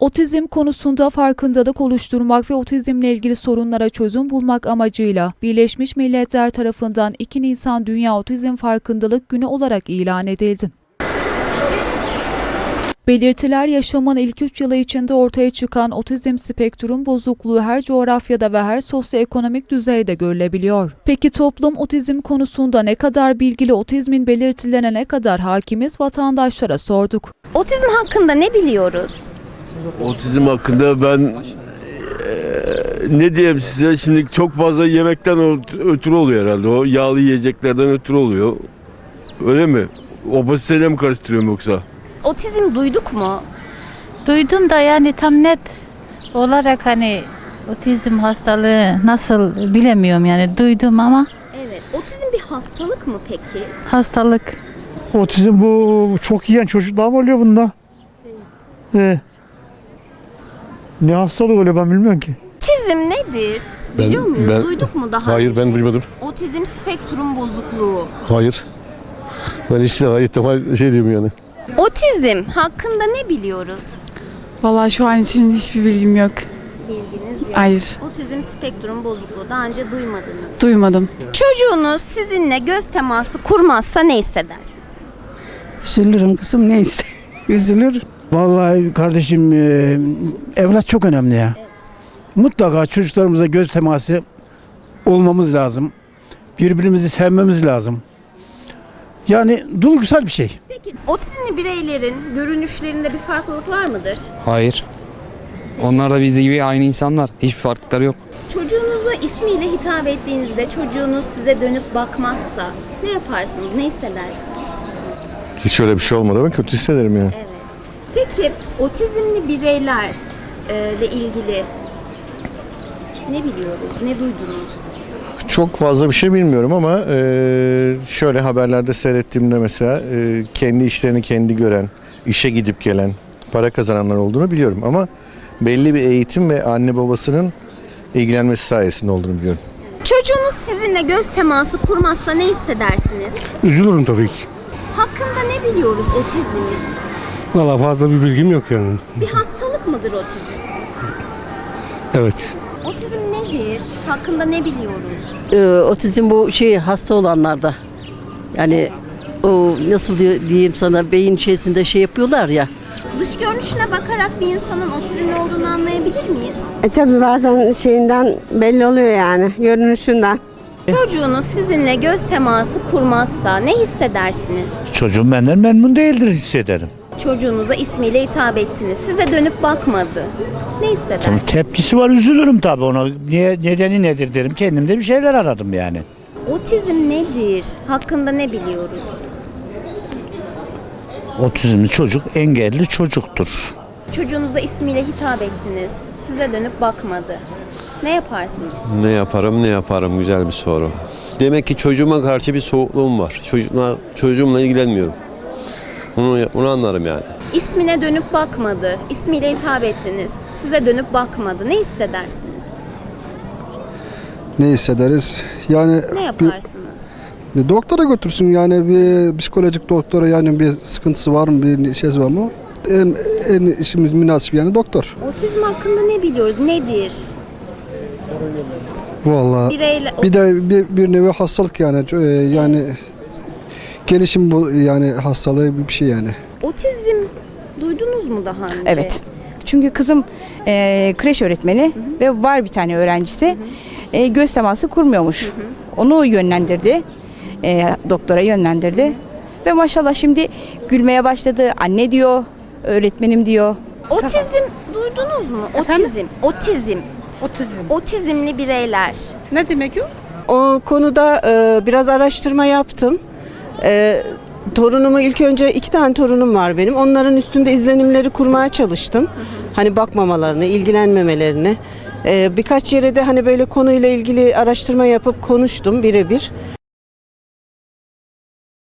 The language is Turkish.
Otizm konusunda farkındalık oluşturmak ve otizmle ilgili sorunlara çözüm bulmak amacıyla Birleşmiş Milletler tarafından 2 Nisan Dünya Otizm Farkındalık Günü olarak ilan edildi. Belirtiler yaşamın ilk 3 yılı içinde ortaya çıkan otizm spektrum bozukluğu her coğrafyada ve her sosyoekonomik düzeyde görülebiliyor. Peki toplum otizm konusunda ne kadar bilgili, otizmin belirtilerine ne kadar hakimiz vatandaşlara sorduk. Otizm hakkında ne biliyoruz? Otizm hakkında ben eee, ne diyeyim size şimdi çok fazla yemekten ötürü oluyor herhalde o yağlı yiyeceklerden ötürü oluyor. Öyle mi? Obeziteyle mi karıştırıyorum yoksa? Otizm duyduk mu? Duydum da yani tam net olarak hani otizm hastalığı nasıl bilemiyorum yani duydum ama Evet. Otizm bir hastalık mı peki? hastalık Otizm bu çok yiyen çocuklar mı oluyor bunda? Ee, ne hastalık oluyor ben bilmiyorum ki. Otizm nedir? Ben- Biliyor muyuz? ben- Duyduk mu daha Hayır önce? ben duymadım. Otizm spektrum bozukluğu. Hayır. Ben işte ilk defa şey diyorum yani. Otizm hakkında ne biliyoruz? Vallahi şu an için hiçbir bilgim yok. Bilginiz yok. Hayır, Otizm spektrum bozukluğu daha önce duymadınız. duymadım. Çocuğunuz sizinle göz teması kurmazsa ne hissedersiniz? Üzülürüm kızım neyse. Üzülür. Vallahi kardeşim e, evlat çok önemli ya. Mutlaka çocuklarımıza göz teması olmamız lazım. Birbirimizi sevmemiz lazım. Yani duygusal bir şey. Peki otizmli bireylerin görünüşlerinde bir farklılık var mıdır? Hayır. Onlar da biz gibi aynı insanlar. Hiçbir farklılıkları yok. Çocuğunuza ismiyle hitap ettiğinizde çocuğunuz size dönüp bakmazsa ne yaparsınız? Ne hissedersiniz? Hiç öyle bir şey olmadı. Ben kötü hissederim yani. Evet. Peki otizmli bireyler e, ilgili ne biliyoruz? Ne duydunuz? Çok fazla bir şey bilmiyorum ama e, şöyle haberlerde seyrettiğimde mesela e, kendi işlerini kendi gören, işe gidip gelen, para kazananlar olduğunu biliyorum ama belli bir eğitim ve anne babasının ilgilenmesi sayesinde olduğunu biliyorum. Çocuğunuz sizinle göz teması kurmazsa ne hissedersiniz? Üzülürüm tabii ki. Hakkında ne biliyoruz otizmin? Valla fazla bir bilgim yok yani. Bir hastalık mıdır otizm? Evet. Otizm nedir? Hakkında ne biliyoruz? Ee, otizm bu şey hasta olanlarda. Yani o nasıl diyeyim sana beyin içerisinde şey yapıyorlar ya. Dış görünüşüne bakarak bir insanın otizmli olduğunu anlayabilir miyiz? E tabi bazen şeyinden belli oluyor yani görünüşünden. Çocuğunuz sizinle göz teması kurmazsa ne hissedersiniz? Çocuğum benden memnun değildir hissederim. Çocuğunuza ismiyle hitap ettiniz. Size dönüp bakmadı. Ne hissedersiniz? tepkisi var üzülürüm tabii ona. Niye, nedeni nedir derim. Kendimde bir şeyler aradım yani. Otizm nedir? Hakkında ne biliyoruz? Otizmli çocuk engelli çocuktur. Çocuğunuza ismiyle hitap ettiniz. Size dönüp bakmadı. Ne yaparsınız? Ne yaparım ne yaparım güzel bir soru. Demek ki çocuğuma karşı bir soğukluğum var. Çocuğumla, çocuğumla ilgilenmiyorum. Onu, onu anlarım yani. İsmine dönüp bakmadı. İsmiyle hitap ettiniz. Size dönüp bakmadı. Ne hissedersiniz? Ne hissederiz? Yani Ne yaparsınız? bir doktora götürsün yani bir psikolojik doktora yani bir sıkıntısı var mı bir şeysi var mı? En, en işimiz münasip yani doktor. Otizm hakkında ne biliyoruz? Nedir? Vallahi Bireyle bir de bir, bir nevi hastalık yani Ee, yani gelişim bu yani hastalığı bir şey yani. otizm duydunuz mu daha önce? Evet. Çünkü kızım e, kreş öğretmeni ve var bir tane öğrencisi e, göz teması kurmuyormuş. Onu yönlendirdi. E, doktora yönlendirdi. Ve maşallah şimdi gülmeye başladı. Anne diyor, öğretmenim diyor. Otizm duydunuz mu? Otizm. Otizm. Otizm. Otizmli bireyler. Ne demek o? O konuda e, biraz araştırma yaptım. E, torunumu ilk önce iki tane torunum var benim. Onların üstünde izlenimleri kurmaya çalıştım. Hani bakmamalarını, ilgilenmemelerini. E, birkaç yere de hani böyle konuyla ilgili araştırma yapıp konuştum birebir.